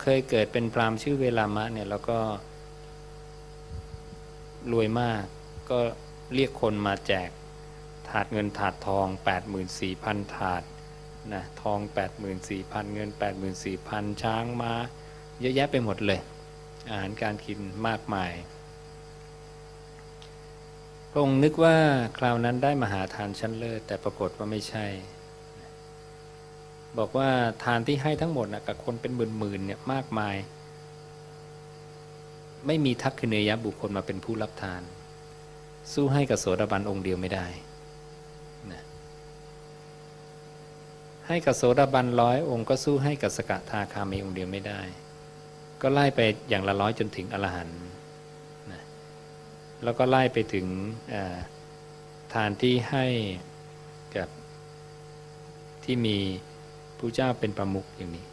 เคยเกิดเป็นพราหมณ์ชื่อเวลามะเนี่ยแล้วก็รวยมากก็เรียกคนมาแจกถาดเงินถาดทอง 84,000 ถาดนะทอง 84,000 เงิน 84,000 ช้างมาเยอะแยะไปหมดเลย อาหารการกินมากมายพระองค์นึกว่าคราวนั้นได้มหาทานชั้นเลิศแต่ปรากฏว่าไม่ใช่ บอกว่าทานที่ให้ทั้งหมดนะกับคนเป็นหมื่นๆเนี่ยมากมาย ไม่มีทักษิเนยบุคคลมาเป็นผู้รับทาน สู้ให้กับโสดาบันองค์เดียวไม่ได้นะให้กับโสดาบันร้อยองค์ก็สู้ให้กับสกทาคามีองค์เดียวไม่ได้ ก็ไล่ไปอย่างละร้อยจนถึงอรหันต์นะแล้วก็ไล่ไปถึงทานที่ให้กับที่มี ผู้เจ้าเป็นประมุขอย่างนี้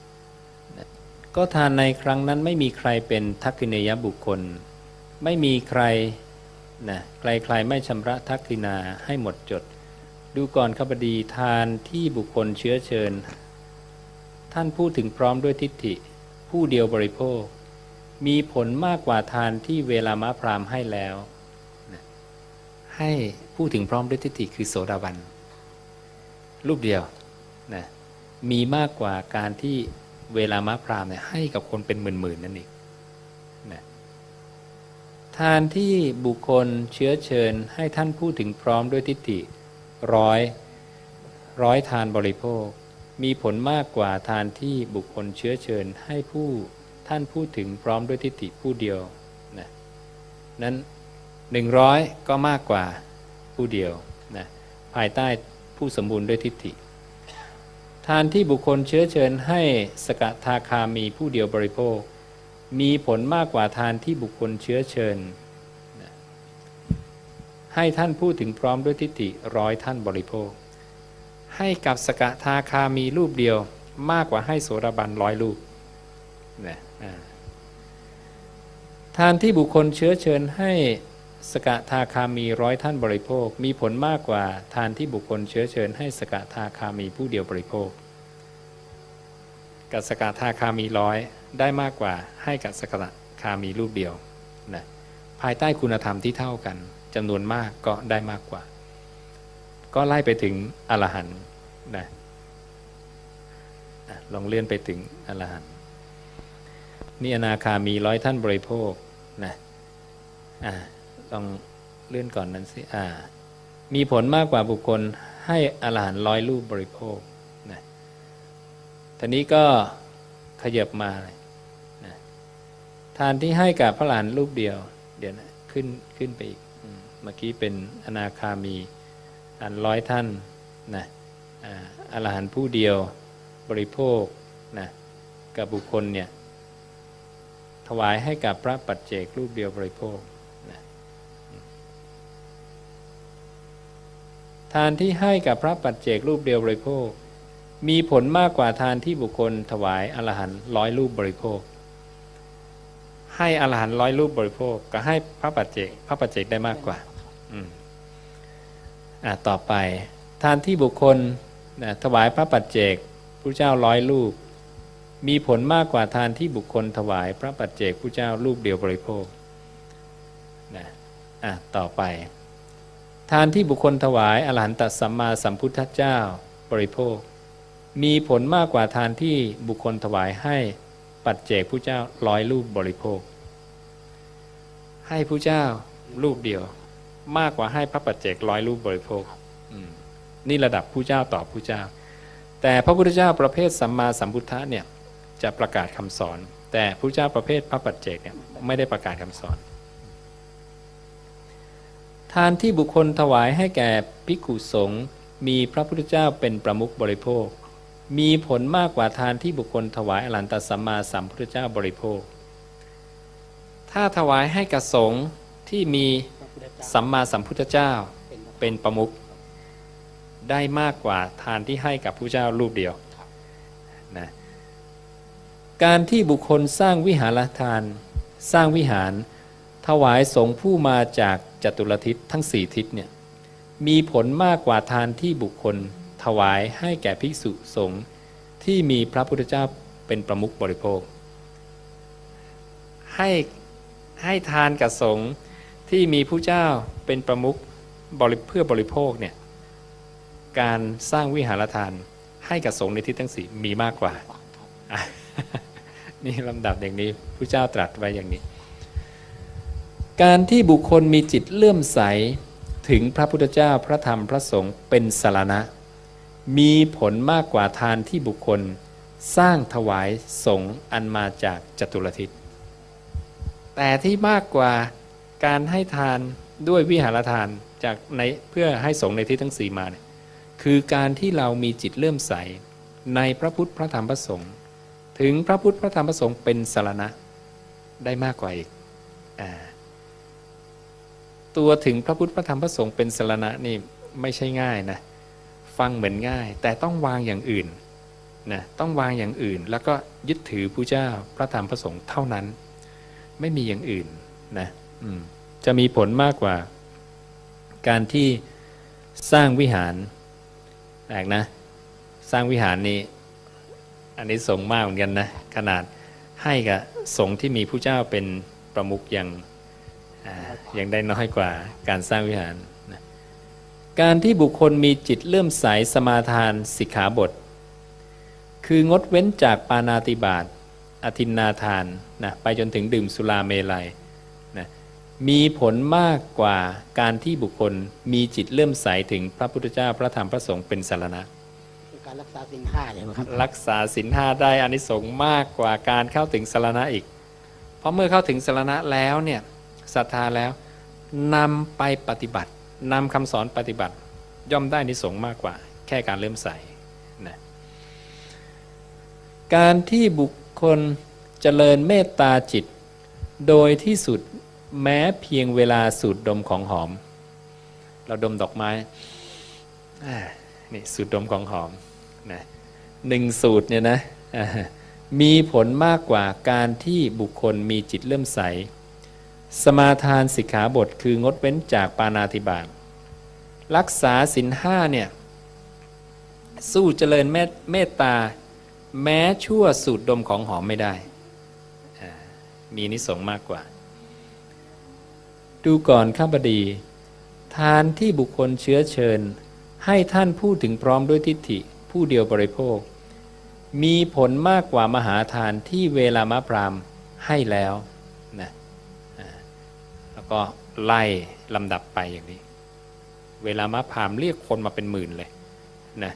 ก็ทานในครั้งนั้นไม่มีใครเป็นทักษิเนยบุคคล ไม่มีใครนะใครๆไม่ชำระทักษินาให้หมดจด ดูก่อนขบดีทานที่บุคคลเชื้อเชิญ ท่านพูดถึงพร้อมด้วยทิฏฐิ ผู้เดียวบริโภค มีผลมากกว่าทานที่เวลามะพรามให้แล้วนะให้พูดถึงพร้อมด้วยทิฏฐิคือโสดาบันรูปเดียวนะ มีมากกว่าการที่เวลามะพรามเนี่ยให้กับคนเป็นหมื่นๆนั่นเองนะทานที่บุคคลเชื้อเชิญให้ท่านพูดถึงพร้อมด้วยทิฏฐิร้อยร้อยทานบริโภค มีผลมากกว่าทานที่บุคคลเชื้อเชิญให้ผู้ท่านพูดถึงพร้อมด้วยทิฏฐิผู้เดียวนะนั้นหนึ่งร้อยก็มากกว่าผู้เดียวนะภายใต้ผู้สมบูรณ์ด้วยทิฏฐิ ทานที่บุคคลเชื้อเชิญให้สกทาคามีผู้เดียวบริโภค มีผลมากกว่าทานที่บุคคลเชื้อเชิญ ให้ท่านพูดถึงพร้อมด้วยทิฏฐิร้อยท่านบริโภค ให้กับสกทาคามีรูปเดียวมากกว่าให้โสดาบันร้อยรูปนะทานที่บุคคลเชื้อเชิญให้ สกทาคามีร้อยท่านบริโภค มีผลมากกว่าทานที่บุคคลเชื้อเชิญ ให้สกทาคามีผู้เดียวบริโภค กับสกทาคามีร้อยได้มากกว่าให้กับสกทาคามีรูปเดียวนะภายใต้คุณธรรมที่เท่ากันจำนวนมากก็ได้มากกว่า ก็ไล่ไปถึงอรหันต์นะอะลองเลื่อนไปถึงอรหันต์นี่อนาคามีร้อยท่านบริโภคนะอ่า ลองเลื่อนก่อนนั้นสิอ่า มีผลมากกว่าบุคคลให้อรหันร้อยรูปบริโภคนะทีนี้ก็ขยับมาเลยนะทานที่ให้กับพระอรหันรูปเดียว เดี๋ยวนะขึ้นขึ้นไปอีกเมื่อกี้เป็นอนาคามีอันร้อยท่านนะอ่าอรหันผู้เดียวบริโภคนะกับบุคคลเนี่ยถวายให้กับพระปัจเจกรูปเดียวบริโภคนะ ทานที่ให้กับพระปัจเจกรูปเดียวบริโภค มีผลมากกว่าทานที่บุคคลถวายอรหันต์ร้อยรูปบริโภค ให้อรหันต์ร้อยรูปบริโภค ก็ให้พระปัจเจกพระปัจเจกได้มากกว่าอืมอะต่อไป ทานที่บุคคลนะถวายพระปัจเจกพระเจ้าร้อยรูป มีผลมากกว่าทานที่บุคคลถวายพระปัจเจกพระเจ้ารูปเดียวบริโภคนะอะต่อไป ทานที่บุคคลถวายอรหันตสัมมาสัมพุทธเจ้าบริโภค มีผลมากกว่าทานที่บุคคลถวายให้ปัจเจกพระเจ้าร้อยรูปบริโภค ให้พระเจ้ารูปเดียว มากกว่าให้พระปัจเจกร้อยรูปบริโภคนี่ระดับผู้เจ้าต่อผู้เจ้า แต่พระพุทธเจ้าประเภทสัมมาสัมพุทธะเนี่ยจะประกาศคำสอน แต่ผู้เจ้าประเภทพระปัจเจกเนี่ยไม่ได้ประกาศคำสอน ทานที่บุคคลถวายให้แก่ภิกขุสงฆ์มีพระพุทธเจ้าเป็นประมุขบริโภค มีผลมากกว่าทานที่บุคคลถวายอรันตสัมมาสัมพุทธเจ้าบริโภค ถ้าถวายให้กับสงฆ์ที่มีสัมมาสัมพุทธเจ้าเป็นประมุขได้มากกว่าทานที่ให้กับผู้เจ้ารูปเดียวนะการที่บุคคลสร้างวิหารทาน สร้างวิหาร ถวายสงฆ์ผู้มาจาก จตุรทิศทั้งสี่ทิศเนี่ยมีผลมากกว่าทานที่บุคคลถวายให้แก่ภิกษุสงฆ์ที่มีพระพุทธเจ้าเป็นประมุขบริโภค ให้ให้ทานกับสงฆ์ที่มีผู้เจ้าเป็นประมุขบริเพื่อบริโภคเนี่ยการสร้างวิหารทานให้กับสงฆ์ในทิศทั้งสี่มีมากกว่า นี่ลำดับอย่างนี้ผู้เจ้าตรัสไว้อย่างนี้ การที่บุคคลมีจิตเลื่อมใสถึงพระพุทธเจ้าพระธรรมพระสงฆ์เป็นสารณะ มีผลมากกว่าทานที่บุคคลสร้างถวายสงฆ์อันมาจากจตุรทิศ แต่ที่มากกว่าการให้ทานด้วยวิหารทานจากในเพื่อให้สงฆ์ในทิศทั้งสี่มาเนี่ยคือการที่เรามีจิตเลื่อมใสในพระพุทธพระธรรมพระสงฆ์ถึงพระพุทธพระธรรมพระสงฆ์เป็นสารณะได้มากกว่าอีกอา ตัวถึงพระพุทธพระธรรมพระสงฆ์เป็นสารณะนี่ไม่ใช่ง่ายนะฟังเหมือนง่าย แต่ต้องวางอย่างอื่นนะต้องวางอย่างอื่น แล้วก็ยึดถือผู้เจ้าพระธรรมพระสงฆ์เท่านั้น ไม่มีอย่างอื่นนะจะมีผลมากกว่า การที่สร้างวิหารแปลกนะ สร้างวิหารนี้อันนี้สงมากเหมือนกันนะขนาดให้กับสงที่มีผู้เจ้าเป็นประมุขอย่าง ยังได้น้อยกว่าการสร้างวิหารนะการที่บุคคลมีจิตเลื่อมใสสมาทานสิกขาบท คืองดเว้นจากปานาติบาตอธินนาทานนะไปจนถึงดื่มสุราเมลัยนะมีผลมากกว่าการที่บุคคลมีจิตเลื่อมใสถึงพระพุทธเจ้าพระธรรมพระสงฆ์เป็นสารณะคือการรักษาสินห้าใช่ไหมครับรักษาศีลห้าได้อานิสงส์มากกว่าการเข้าถึงสารณะอีก เพราะเมื่อเข้าถึงสารณะแล้วเนี่ย ศรัทธาแล้วนำไปปฏิบัตินำคำสอนปฏิบัติย่อมได้นิสงส์มากกว่า แค่การเริ่มใส่นะการที่บุคคลเจริญเมตตาจิต โดยที่สุดแม้เพียงเวลาสูดดมของหอม เราดมดอกไม้นี่สูดดมของหอมนะหนึ่งสูตรเนี่ยนะมีผลมากกว่าการที่บุคคลมีจิตเลื่มใส สมาทานสิกขาบทคืองดเว้นจากปานาธิบาตรักษาสินห้าเนี่ยสู้เจริญเมตตา แม้ชั่วสูตรดมของหอมไม่ได้ มีนิสงมากกว่า ดูก่อนข้าบดี ทานที่บุคคลเชื้อเชิญ ให้ท่านพูดถึงพร้อมด้วยทิฏฐิผู้เดียวบริโภค มีผลมากกว่ามหาทานที่เวลามะพรามให้แล้ว แล้วก็ไล่ลำดับไปอย่างนี้ เวลามะพามเรียกคนมาเป็นหมื่นเลยนะ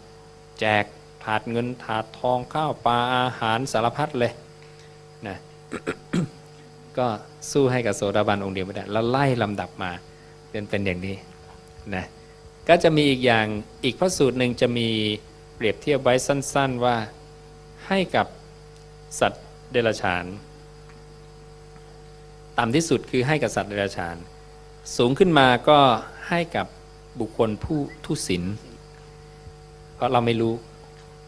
แจกถาดเงินถาดทองข้าวปลาอาหารสารพัดเลยนะก็สู้ให้กับโสดาบันองค์เดียวไม่ได้แล้วไล่ลำดับมาเป็นเป็นอย่างนี้นะก็จะมีอีกอย่างอีกพระสูตรหนึ่งจะมีเปรียบเทียบไว้สั้น ๆว่าให้กับสัตว์เดรัจฉาน ต่ำที่สุดคือให้กับสัตว์เดรัจฉาน สูงขึ้นมาก็ให้กับบุคคลผู้ทุศีลเพราะเราไม่รู้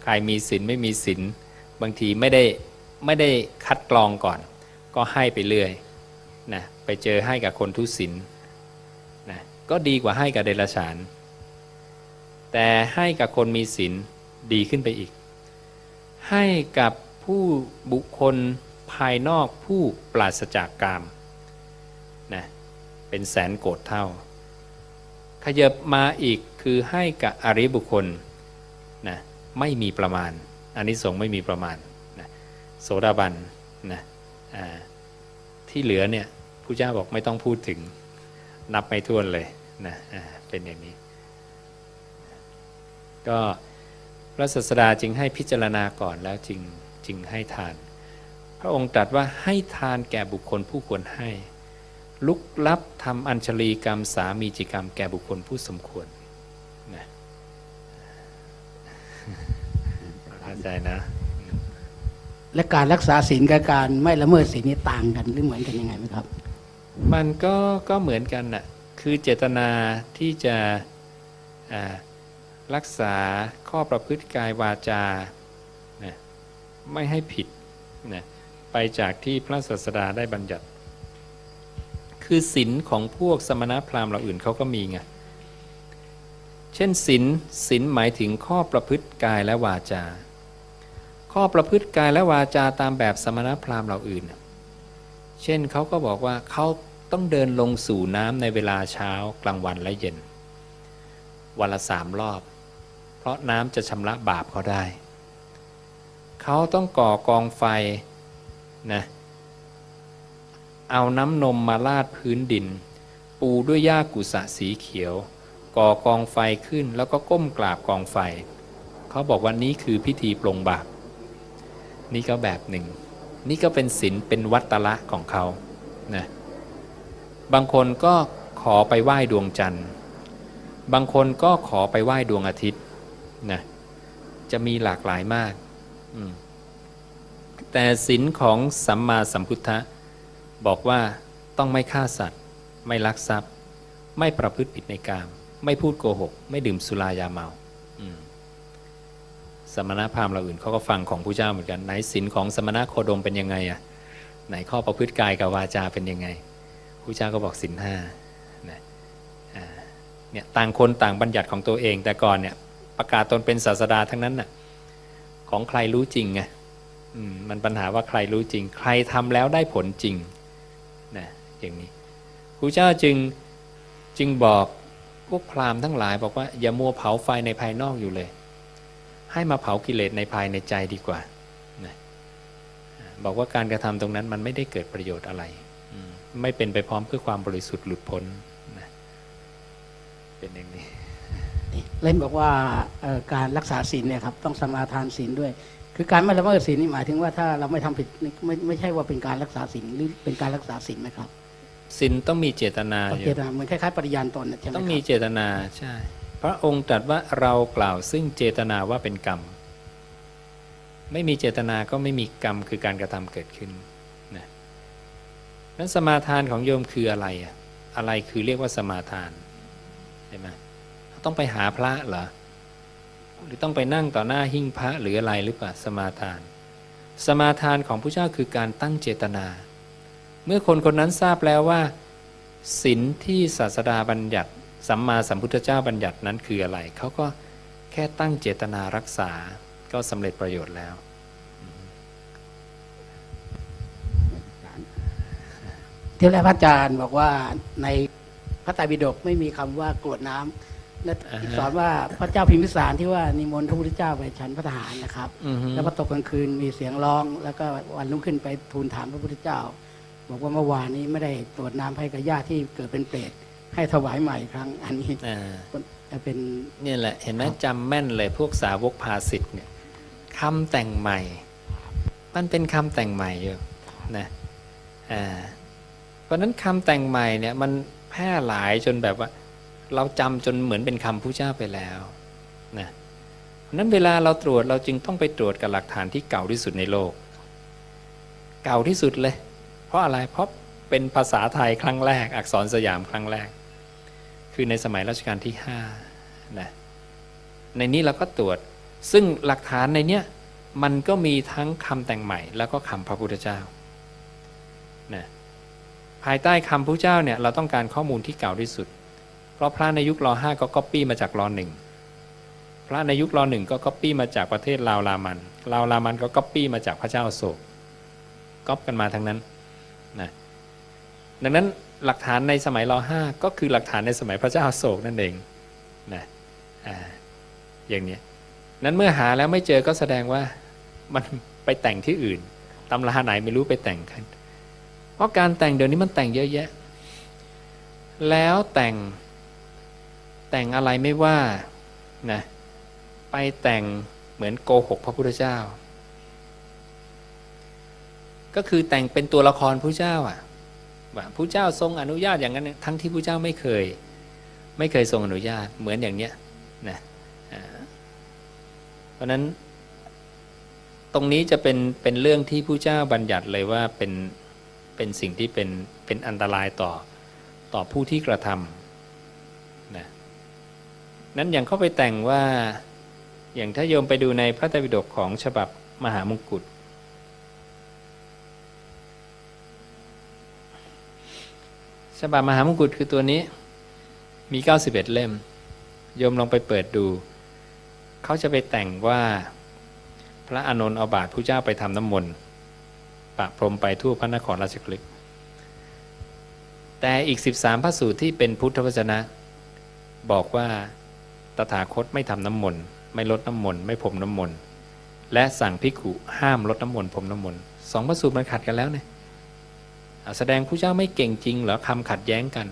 ใครมีศีลไม่มีศีลบางทีไม่ได้ไม่ได้คัดกรองก่อน ก็ให้ไปเรื่อยนะไปเจอให้กับคนทุศีลนะก็ดีกว่าให้กับเดรัจฉาน แต่ให้กับคนมีศีลดีขึ้นไปอีก ให้กับผู้บุคคลภายนอกผู้ปราศจากกาม เป็นแสนโกรธเท่า ขยับมาอีกคือให้กับอริบุคคลนะไม่มีประมาณอันนี้สงส์ไม่มีประมาณนะโสดาบันนะที่เหลือเนี่ยผู้เจ้าบอกไม่ต้องพูดถึงนับไม่ถ้วนเลยนะเป็นอย่างนี้ ก็พระศาสดาจึงให้พิจารณาก่อนแล้วจึงจึงให้ทาน พระองค์ตรัสว่าให้ทานแก่บุคคลผู้ควรให้ ลุกลับทำอัญชลีกรรมสามีจิกรรมแก่บุคคลผู้สมควรนะเข้าใจนะ และการรักษาศีลกับการไม่ละเมิดศีลนี่ต่างกันหรือเหมือนกันยังไงไหมครับ มันก็ก็เหมือนกันน่ะคือเจตนาที่จะอ่ารักษาข้อประพฤติกายวาจานะไม่ให้ผิดนะไปจากที่พระศาสดาได้บัญญัติ คือศีลของพวกสมณพราหมณ์เราอื่นเขาก็มีไง เช่นศีลศีลหมายถึงข้อประพฤติกายและวาจา ข้อประพฤติกายและวาจาตามแบบสมณพราหมณ์เราอื่น เช่นเขาก็บอกว่าเขาต้องเดินลงสู่น้ำในเวลาเช้ากลางวันและเย็น วันละสามรอบ เพราะน้ำจะชำระบาปเขาได้ เขาต้องก่อกองไฟนะเเอาน้ำนมมาลาดพื้นดิน ปูด้วยหญ้ากุสะสีเขียว ก่อกองไฟขึ้นแล้วก็ก้มกราบกองไฟ เขาบอกว่านี้คือพิธีปลงบาปนี่ก็แบบหนึ่ง นี่ก็เป็นศีลเป็นวัตละของเขานะบางคนก็ขอไปไหว้ดวงจันทร์ บางคนก็ขอไปไหว้ดวงอาทิตย์นะจะมีหลากหลายมาก แต่ศีลของสัมมาสัมพุทธะ บอกว่าต้องไม่ฆ่าสัตว์ ไม่ลักทรัพย์ ไม่ประพฤติผิดในกาม ไม่พูดโกหก ไม่ดื่มสุรายาเมาสมณพราหมณ์เราอื่นเขาก็ฟังของผู้เจ้าเหมือนกันไหนศีลของสมณโคดมเป็นยังไงอะไหนข้อประพฤติกายกับวาจาเป็นยังไงผู้เจ้าก็บอกศีลห้าเนี่ยต่างคนต่างบัญญัติของตัวเอง แต่ก่อนเนี่ยประกาศตนเป็นศาสดาทั้งนั้นน่ะของใครรู้จริงไงมมันปัญหาว่าใครรู้จริง ใครทำแล้วได้ผลจริง อย่างนี้ครูเจ้าจึงจึงบอกพวกพราหมณ์ทั้งหลายบอกว่าอย่ามัวเผาไฟในภายนอกอยู่เลย ให้มาเผากิเลสในภายในใจดีกว่านะบอกว่าการกระทำตรงนั้นมันไม่ได้เกิดประโยชน์อะไรไม่เป็นไปพร้อมเพื่อความบริสุทธิ์หลุดพ้นนะเป็นอย่างนี้ เล่นบอกว่าการรักษาศีลเนี่ยครับต้องสมาทานศีลด้วย คือการไม่ละเมิดศีลนี่หมายถึงว่าถ้าเราไม่ทำผิดนี่ไม่ไม่ใช่ว่าเป็นการรักษาศีลหรือเป็นการรักษาศีลไหมครับ สินต้องมีเจตนาต้องอเจยู่ตนาเหมือนคล้ายๆปริญาณตนน่ะใช่ไหมต้องคมีรับเจตนาใช่ พระองค์ตรัสว่าเรากล่าวซึ่งเจตนาว่าเป็นกรรม ไม่มีเจตนาก็ไม่มีกรรมคือการกระทำเกิดขึ้นนะนั้นสมาทานของโยมคืออะไรอะอะไรคือเรียกว่าสมาทานใช่ไหมต้องไปหาพระเหรอหรือต้องไปนั่งต่อหน้าหิ้งพระหรืออะไรหรือเปล่าสมาทาน สมาทานของพระเจ้าคือการตั้งเจตนา เมื่อคนคนนั้นทราบแล้วว่าศีลที่ศาสดาบัญญัติ สัมมาสัมพุทธเจ้าบัญญัตินั้นคืออะไร เขาก็แค่ตั้งเจตนารักษาก็สำเร็จประโยชน์แล้วที่แรกพระอาจารย์บอกว่าในพระไตรปิฎกไม่มีคำว่ากรวดน้ำและอ่าฮะอีกสอนว่าพระเจ้าพิมพิสารที่ว่านิมนต์พระพุทธเจ้าไปฉันพระทหารนะครับ อือฮึ แล้วพอตกกลางคืนมีเสียงร้อง แล้วก็วันรุ่งขึ้นไปทูลถามพระพุทธเจ้า บอกว่าเมื่อวานนี้ไม่ได้ตรวจน้ำให้กับญาติที่เกิดเป็นเปรตให้ถวายใหม่อีกครั้ง อันนี้อ่าเป็นเนี่ยแหละ เห็นไหมครับจำแม่นเลยพวกสาวกภาสิทธ์เนี่ยคำแต่งใหม่ มันเป็นคำแต่งใหม่อยู่นะอ่าเพราะฉะนั้นคำแต่งใหม่เนี่ยมันแพร่หลายจนแบบว่า เราจำจนเหมือนเป็นคำผู้เจ้าไปแล้วนะเพราะฉะนั้นเวลาเราตรวจเราจึงต้องไปตรวจกับหลักฐานที่เก่าที่สุดในโลก เก่าที่สุดเลยเพ ราะอะไรเพราะเป็นภาษาไทยครั้งแรก อักษรสยามครั้งแรก คือในสมัยรัชกาลที่ห้านะในนี้เราก็ตรวจซึ่งหลักฐานในเนี้ยมันก็มีทั้งคำแต่งใหม่ แล้วก็คำพระพุทธเจ้านะภายใต้คำพระเจ้าเนี่ยเราต้องการข้อมูลที่เก่าที่สุด เพราะพระในยุครอห้าก็ก๊อปปี้มาจากรอหนึ่งพระในยุครอหนึ่งก็ก๊อปปี้มาจากประเทศลาวรามันลาวรามันก็ก๊อปปี้มาจากพระเจ้าโศกก๊อปกันมาทั้งนั้น นะดังนั้นหลักฐานในสมัยรอห้าก็คือหลักฐานในสมัยพระเจ้าโศกนั่นเองนะอ่าอย่างนี้นั้นเมื่อหาแล้วไม่เจอก็แสดงว่ามันไปแต่งที่อื่นตำราไหนไม่รู้ไปแต่งกันเพราะการแต่งเดี๋ยวนี้มันแต่งเยอะแยะ แล้วแต่งแต่งอะไรไม่ว่านะไปแต่งเหมือนโกหกพระพุทธเจ้า ก็คือแต่งเป็นตัวละครผู้เจ้าอะว่าผู้เจ้าทรงอนุญาตอย่างนั้น ทั้งที่ผู้เจ้าไม่เคย ไม่เคยทรงอนุญาตเหมือนอย่างเนี้ยนะเพราะฉะนั้นตรงนี้จะเป็นเป็นเรื่องที่ผู้เจ้าบัญญัติเลยว่าเป็นเป็นสิ่งที่เป็นเป็นอันตรายต่อต่อผู้ที่กระทำนะนั้นอย่างเข้าไปแต่งว่าอย่างถ้าโยมไปดูในพระไตรปิฎกของฉบับมหามงกุฎ ฉบับมหามงกุฎคือตัวนี้ มี 91 เล่ม โยมลองไปเปิดดู เขาจะไปแต่งว่า พระอานนท์เอาบาตรผู้เจ้าไปทำน้ำมนต์ปะพรมไปทั่วพระนครราชกฤห์แต่อีก 13 พระสูตรที่เป็นพุทธวจนะ บอกว่าตถาคตไม่ทำน้ำมนต์ไม่ลดน้ำมนต์ไม่พรมน้ำมนต์และสั่งภิกุห้ามลดน้ำมนต์พรมน้ำมนต์สองพระสูตรมันขัดกันแล้วเนี่ย แสดงผู้เจ้าไม่เก่งจริงเหรอคำขัดแย้งกัน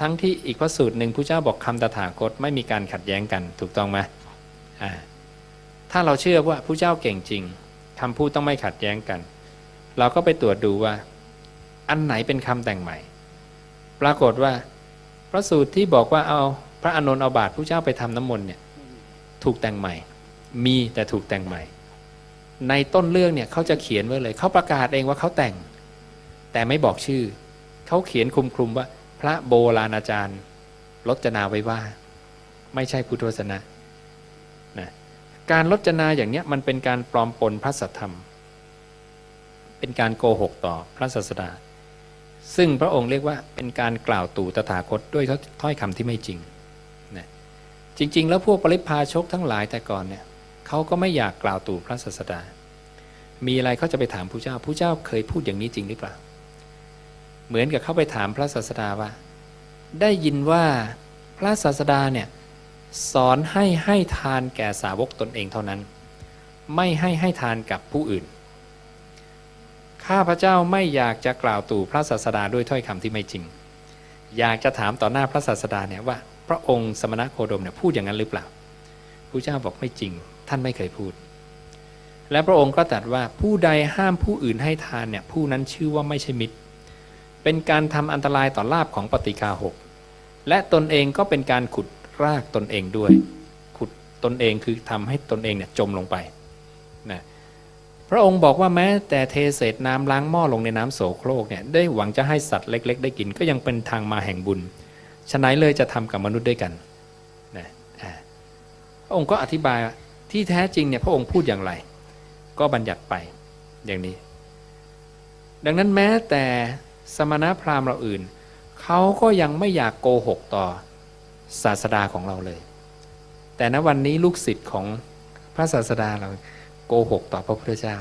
ทั้งที่อีกพระสูตรหนึ่งผู้เจ้าบอกคำตถาคตไม่มีการขัดแย้งกันถูกต้องไหมถ้าเราเชื่อว่าผู้เจ้าเก่งจริงคำพูดต้องไม่ขัดแย้งกัน เราก็ไปตรวจดูว่า อันไหนเป็นคำแต่งใหม่ ปรากฏว่า พระสูตรที่บอกว่าเอาพระอานนท์เอาบาตรผู้เจ้าไปทำน้ำมนต์เนี่ยถูกแต่งใหม่ มีแต่ถูกแต่งใหม่ ในต้นเรื่องเนี่ยเขาจะเขียนไว้เลยเขาประกาศเองว่าเขาแต่ง แต่ไม่บอกชื่อ เขาเขียนคลุมคลุมๆว่า พระโบราณอาจารย์รจนาไว้ว่า ไม่ใช่พุทธวจนะนะการรจนาอย่างเนี้ยมันเป็นการปลอมปนพระสัทธรรม เป็นการโกหกต่อพระศาสดา ซึ่งพระองค์เรียกว่าเป็นการกล่าวตู่ตถาคตด้วยถ้อยคำที่ไม่จริงนะจริง ๆ แล้วพวกปริพาชกทั้งหลายแต่ก่อนเนี่ยเขาก็ไม่อยากกล่าวตู่พระศาสดา มีอะไรเขาจะไปถามผู้เจ้าผู้เจ้าเคยพูดอย่างนี้จริงหรือเปล่า เหมือนกับเข้าไปถามพระศาสดาว่า ได้ยินว่าพระศาสดาเนี่ยสอนให้ให้ทานแก่สาวกตนเองเท่านั้น ไม่ให้ให้ทานกับผู้อื่น ข้าพระเจ้าไม่อยากจะกล่าวตู่พระศาสดาด้วยถ้อยคำที่ไม่จริง อยากจะถามต่อหน้าพระศาสดาเนี่ยว่า พระองค์สมณโคดมเนี่ยพูดอย่างนั้นหรือเปล่าผู้เจ้าบอกไม่จริง ท่านไม่เคยพูด และพระองค์ก็ตรัสว่าผู้ใดห้ามผู้อื่นให้ทานเนี่ยผู้นั้นชื่อว่าไม่ใช่มิตร เป็นการทำอันตรายต่อลาบของปฏิกาหกและตนเองก็เป็นการขุดรากตนเองด้วย ขุดตนเองคือทำให้ตนเองเนี่ยจมลงไปนะพระองค์บอกว่าแม้แต่เทเศษน้ำล้างหม้อลงในน้ำโสโครกเนี่ยได้หวังจะให้สัตว์เล็ก ๆ ได้กินก็ยังเป็นทางมาแห่งบุญฉะนั้นเลยจะทำกับมนุษย์ด้วยกันนะพระองค์ก็อธิบายที่แท้จริงเนี่ยพระองค์พูดอย่างไร ก็บัญญัติไปอย่างนี้ ดังนั้นแม้แต่ สมณพราหมณ์เราอื่น เขาก็ยังไม่อยากโกหกต่อศาสดาของเราเลย แต่ณวันนี้ลูกศิษย์ของพระศาสดาเราโกหกต่อพระพุทธเจ้า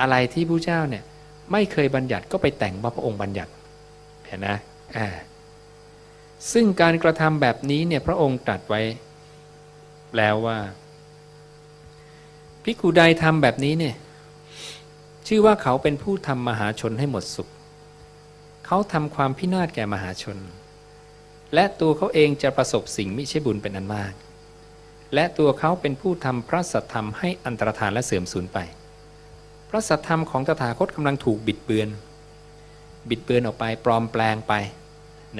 อะไรที่พระเจ้าเนี่ยไม่เคยบัญญัติก็ไปแต่งว่าพระองค์บัญญัติเห็นนะอ่าซึ่งการกระทำแบบนี้เนี่ยพระองค์ตรัสไว้แล้วว่าภิกขุใดทำแบบนี้เนี่ยชื่อว่าเขาเป็นผู้ทำมหาชนให้หมดสุข เขาทำความพินาศแก่มหาชน และตัวเขาเองจะประสบสิ่งมิใช่บุญเป็นอันมาก และตัวเขาเป็นผู้ทำพระสัทธรรมให้อันตรธานและเสื่อมสูญไป พระสัทธรรมของตถาคตกำลังถูกบิดเบือน บิดเบือนออกไปปลอมแปลงไป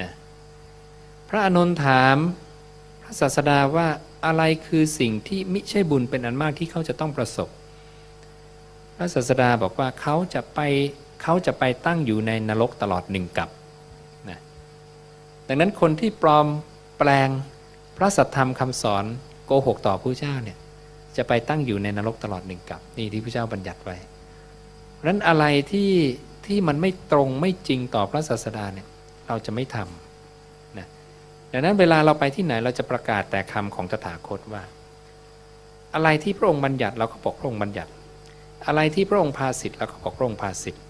นะพระอานนถามพระศาสดาว่าอะไรคือสิ่งที่มิใช่บุญเป็นอันมากที่เขาจะต้องประสบ พระศาสดาบอกว่าเขาจะไป เขาจะไปตั้งอยู่ในนรกตลอดหนึ่งกับนะดังนั้นคนที่ปลอมแปลงพระสัทธรรมคำสอนโกหกต่อผู้เจ้าเนี่ยจะไปตั้งอยู่ในนรกตลอดหนึ่งกับนี่ที่พระเจ้าบัญญัติไว้เพราะฉะนั้นอะไรที่ที่มันไม่ตรงไม่จริงต่อพระศาสดาเนี่ยเราจะไม่ทำนะดังนั้นเวลาเราไปที่ไหนเราจะประกาศแต่คำของตถาคตว่า อะไรที่พระองค์บัญญัติเราก็บอกพระองค์บัญญัติ อะไรที่พระองค์พาสิทธิ์เราก็บอกพระองค์พาสิทธิ์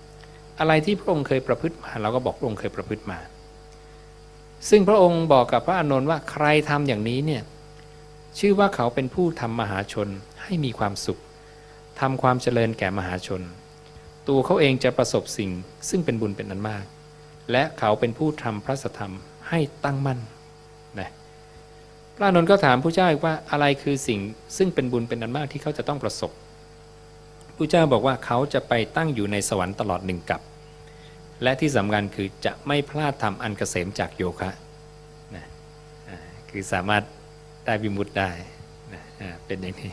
อะไรที่พระองค์เคยประพฤติมาเราก็บอกพระองค์เคยประพฤติมา ซึ่งพระองค์บอกกับพระอานนท์ว่าใครทำอย่างนี้เนี่ยชื่อว่าเขาเป็นผู้ทำมหาชนให้มีความสุขทำความเจริญแก่มหาชน ตัวเขาเองจะประสบสิ่งซึ่งเป็นบุญเป็นอันมาก และเขาเป็นผู้ทำพระสธรรมให้ตั้งมั่นนะพระอานนท์ก็ถามผู้เจ้าอีกว่าอะไรคือสิ่งซึ่งเป็นบุญเป็นอันมากที่เขาจะต้องประสบ ผู้เจ้าบอกว่าเขาจะไปตั้งอยู่ในสวรรค์ตลอดหนึ่งกับ และที่สำคัญคือจะไม่พลาดทำอันเกษมจากโยคะนะคือสามารถได้วิมุตได้นะเป็นอย่างนี้